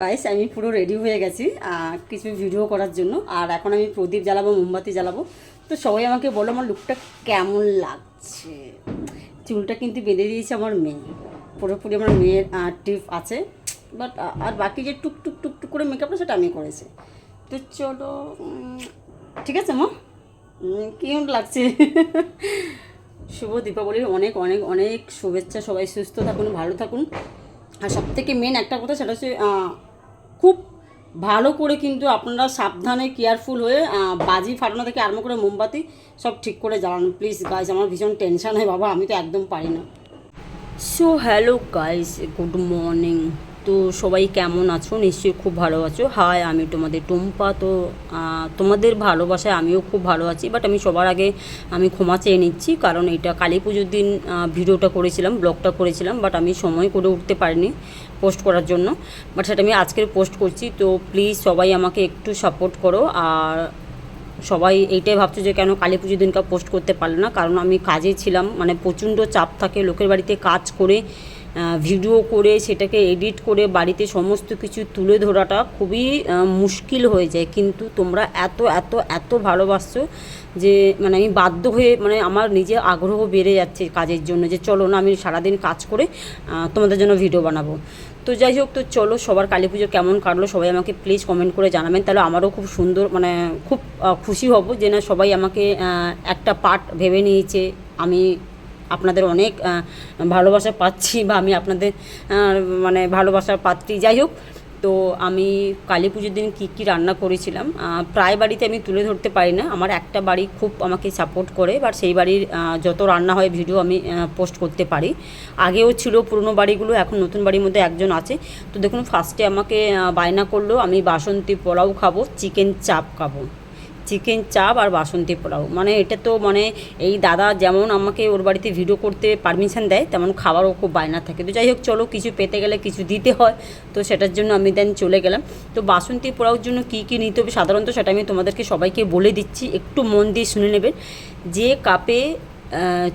Guys আমি পুরো ready হয়ে গেছি কিছু ভিডিও করার জন্য। আর এখন আমি প্রদীপ জ্বালাবো, মোমবাতি জ্বালাবো। তো সবাই আমাকে বলো আমার লুকটা কেমন লাগছে? চুলটা কিন্তু বেঁধে দিয়েছে আমার মেয়ে। পুরোপুরি আমার মেয়ের টিপ আছে। বাট আর বাকি যে টুক টুক টুক টুক করে মেকআপটা সেটা আমি করেছি। তো চলো ঠিক আছে মা? কেমন লাগছে? শুভ দীপাবলির অনেক অনেক অনেক শুভেচ্ছা। সবাই সুস্থ থাকুন, ভালো থাকুন। আর সব থেকে মেন একটা কথা, সেটা হচ্ছে খুব ভালো করে কিন্তু আপনারা সাবধানে কেয়ারফুল হয়ে বাজি ফাটানো থেকে আরম্ভ করে মোমবাতি সব ঠিক করে জানান প্লিজ গাইজ আমার ভীষণ টেনশান হয়, বাবা, আমি তো একদম পারি না। So hello guys good morning তো সবাই কেমন আছো? নিশ্চয়ই খুব ভালো আছো। হাই আমি তোমাদের টুম্পা তো তোমাদের ভালোবাসায় আমিও খুব ভালো আছি বাট আমি সবার আগে আমি ক্ষমা চেয়ে নিচ্ছি, কারণ এটা কালী পুজোর দিন ভিডিওটা করেছিলাম, ব্লগটা করেছিলাম বাট আমি সময় করে উঠতে পারিনি পোস্ট করার জন্য। বাট সেটা আমি আজকের পোস্ট করছি, তো প্লিজ সবাই আমাকে একটু সাপোর্ট করো, আর সবাই এইটাই ভাবছে যে কেন কালী পুজোর দিনকা পোস্ট করতে পারলে না। কারণ আমি কাজে ছিলাম মানে প্রচণ্ড চাপ থাকে, লোকের বাড়িতে কাজ করে ভিডিও করে, সেটাকে এডিট করে বাড়িতে সমস্ত কিছু তুলে ধরাটা খুবই মুশকিল হয়ে যায়। কিন্তু তোমরা এত এত এত ভালোবাসছো যে মানে আমি বাধ্য হয়ে মানে আমার নিজে আগ্রহ বেড়ে যাচ্ছে কাজের জন্য যে চলো না, আমি সারাদিন কাজ করে তোমাদের জন্য ভিডিও বানাবো। তো যাই হোক, তো চলো, সবার কালী পুজো কেমন কাটলো সবাই আমাকে প্লিজ কমেন্ট করে জানাবেন। তাহলে আমারও খুব সুন্দর মানে খুব খুশি হব যে না, সবাই আমাকে একটা পার্ট ভেবে নিয়েছে। আমি আপনাদের অনেক ভালোবাসা পাচ্ছি বা আমি আপনাদের মানে ভালোবাসার পাত্রী যাই হোক তো আমি কালী পুজোর দিন কী কী রান্না করেছিলাম প্রায় বাড়িতে আমি তুলে ধরতে পারি না। আমার একটা বাড়ি খুব আমাকে সাপোর্ট করে বাট সেই বাড়ির যত রান্না হয় ভিডিও আমি পোস্ট করতে পারি। আগেও ছিল পুরনো বাড়িগুলো, এখন নতুন বাড়ির মধ্যে একজন আছে। তো দেখুন ফার্স্টে আমাকে বায়না করল, আমি বাসন্তী পোলাও খাব চিকেন চাপ খাব। চিকেন চাপ আর বাসন্তী পোলাও। মানে এটা তো মানে এই দাদা যেমন আমাকে ওর বাড়িতে ভিডিও করতে পারমিশন দেয়, তেমন খাবারও খুব বায়না থাকে। তো যাই হোক, চলো কিছু পেতে গেলে কিছু দিতে হয়। তো সেটার জন্য আমি দেন চলে গেলাম। তো বাসন্তী পোলাওর জন্য কী কী নিতে হবে সাধারণত সেটা আমি তোমাদেরকে সবাইকে বলে দিচ্ছি। একটু মন দিয়ে শুনে নেবেন যে কাপে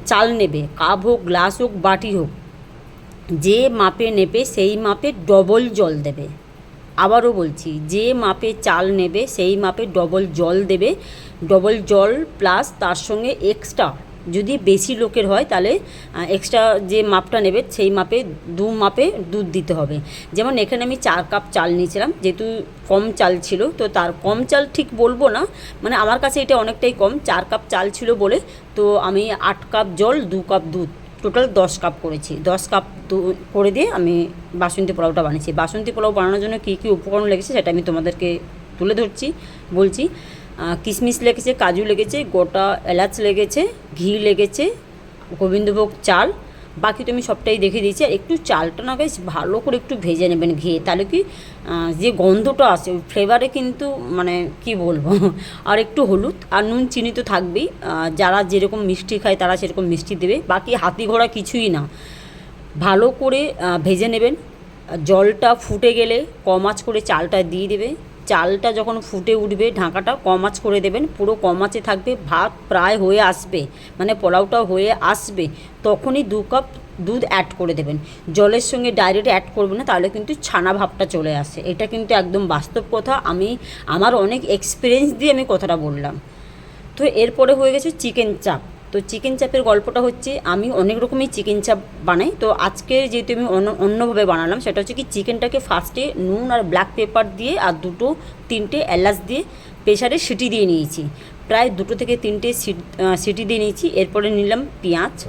চাল নেবে, কাপ হোক, গ্লাস হোক, বাটি হোক, যে মাপে নেবে সেই মাপে ডবল জল দেবে। আবারও বলছি, যে মাপে চাল নেবে, সেই মাপে ডবল জল দেবে। ডবল জল প্লাস তার সঙ্গে এক্সট্রা যদি বেশি লোকের হয়, তাহলে এক্সট্রা যে মাপটা নেবে, সেই মাপে দু মাপে দুধ দিতে হবে। যেমন এখানে আমি চার কাপ চাল নিয়েছিলাম, যেহেতু কম চাল ছিল, তো তার কম চাল ঠিক বলব না মানে আমার কাছে এটা অনেকটাই কম, চার কাপ চাল ছিল বলে, তো আমি আট কাপ জল, দু কাপ দুধ। টোটাল দশ কাপ করেছি। দশ কাপ করে দিয়ে আমি বাসন্তী পোলাওটা বানিয়েছি। বাসন্তী পোলাও বানানোর জন্য কী কী উপকরণ লেগেছে সেটা আমি তোমাদেরকে তুলে ধরছি, বলছি। কিশমিশ লেগেছে, কাজু লেগেছে, গোটা এলাচ লেগেছে, ঘি লেগেছে, গোবিন্দভোগ চাল বাকি তো আমি সবটাই দেখে দিয়েছি। আর একটু চালটা না বেশ ভালো করে একটু ভেজে নেবেন ঘিয়ে। তাহলে কি যে গন্ধটা আসে, ওই ফ্লেভারে কিন্তু মানে কি বলব? আর একটু হলুদ আর নুন, চিনি তো থাকবেই। যারা যেরকম মিষ্টি খায় তারা সেরকম মিষ্টি দেবে। বাকি হাতি ঘোড়া কিছুই না। ভালো করে ভেজে নেবেন। জলটা ফুটে গেলে কম আঁচ করে চালটা দিয়ে দেবে। চালটা যখন ফুটে উঠবে ঢাকাটা কম আঁচ করে দেবেন, পুরো কম আঁচে থাকবে, ভাত প্রায় হয়ে আসবে মানে পোলাওটা হয়ে আসবে, তখনই দু কাপ দুধ অ্যাড করে দেবেন। জলের সঙ্গে ডাইরেক্ট অ্যাড করবেন না, তাহলে কিন্তু ছানা ভাবটা চলে আসে। এটা কিন্তু একদম বাস্তব কথা, আমি, আমার অনেক এক্সপিরিয়েন্স দিয়ে আমি কথাটা বললাম। তো এরপরে হয়ে গেছে চিকেন চাপ তো চিকেন চাপের গল্পটা হচ্ছে, আমি অনেক রকমই চিকেন চাপ বানাই। তো আজকে যেহেতু আমি অন্য, অন্যভাবে বানালাম, সেটা হচ্ছে কি চিকেনটাকে ফার্স্টে নুন আর ব্ল্যাক পেপার দিয়ে আর দুটো, তিনটে এলাচ দিয়ে প্রেশারে সিটি দিয়ে নিয়েছি। প্রায় দুটো থেকে তিনটে সিট- দিয়ে নিয়েছি। এরপরে নিলাম পেঁয়াজ,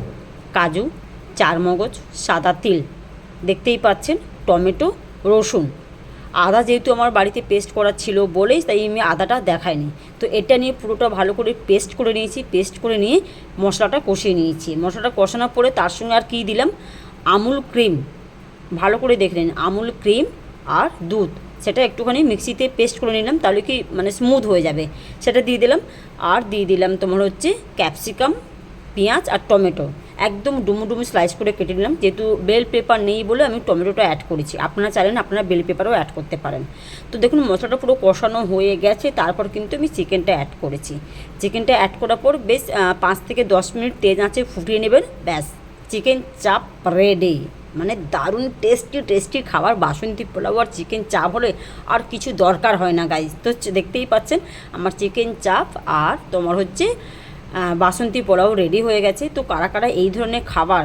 কাজু, চারমগজ, সাদা তিল। দেখতেই পাচ্ছেন, টমেটো, রসুন। আদা যেহেতু আমার বাড়িতে পেস্ট করা ছিল বলেই তাই আমি আদাটা দেখাইনি। তো এটা নিয়ে পুরোটা ভালো করে পেস্ট করে নিয়েছি পেস্ট করে নিয়ে মশলাটা কষিয়ে নিয়েছি। মশলাটা কষানোর পরে তার সঙ্গে আর কী দিলাম? আমুল ক্রিম। ভালো করে দেখে নিন, আমুল ক্রিম আর দুধ। সেটা একটুখানি মিক্সিতে পেস্ট করে নিলাম, তাহলে কি মানে স্মুথ হয়ে যাবে। সেটা দিয়ে দিলাম। আর দিয়ে দিলাম তোমার হচ্ছে ক্যাপসিকাম পেঁয়াজ আর টমেটো। একদম ডুমু ডুমু স্লাইস করে কেটে নিলাম। যেহেতু বেল পেপার নেই বলে আমি টমেটোটা অ্যাড করেছি। আপনারা চাইলেন আপনারা বেল পেপারও অ্যাড করতে পারেন। তো দেখুন, মশলাটা পুরো কষানো হয়ে গেছে। তারপর কিন্তু আমি চিকেনটা অ্যাড করেছি। চিকেনটা অ্যাড করার পর বেশ পাঁচ থেকে দশ মিনিট তেজ আঁচে ফুটিয়ে নেবেন। ব্যাস চিকেন চাপ রেডি মানে দারুণ টেস্টি টেস্টি খাবার। বাসন্তী পোলাও আর চিকেন চাপ হলে আর কিছু দরকার হয় না গাইজ তো দেখতেই পাচ্ছেন, আমার চিকেন চাপ আর তোমার হচ্ছে বাসন্তী পোলাও রেডি হয়ে গেছে। তো কারা কারা এই ধরনের খাবার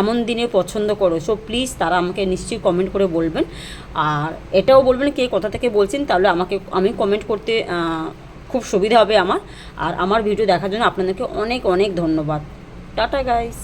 এমন দিনে পছন্দ করো সো প্লিজ তারা আমাকে নিশ্চয়ই কমেন্ট করে বলবেন। আর এটাও বলবেন কে কোথা থেকে বলছেন, তাহলে আমাকে, আমি কমেন্ট করতে খুব সুবিধা হবে আমার। আর আমার ভিডিও দেখার জন্য আপনাদেরকে অনেক অনেক ধন্যবাদ। Tata guys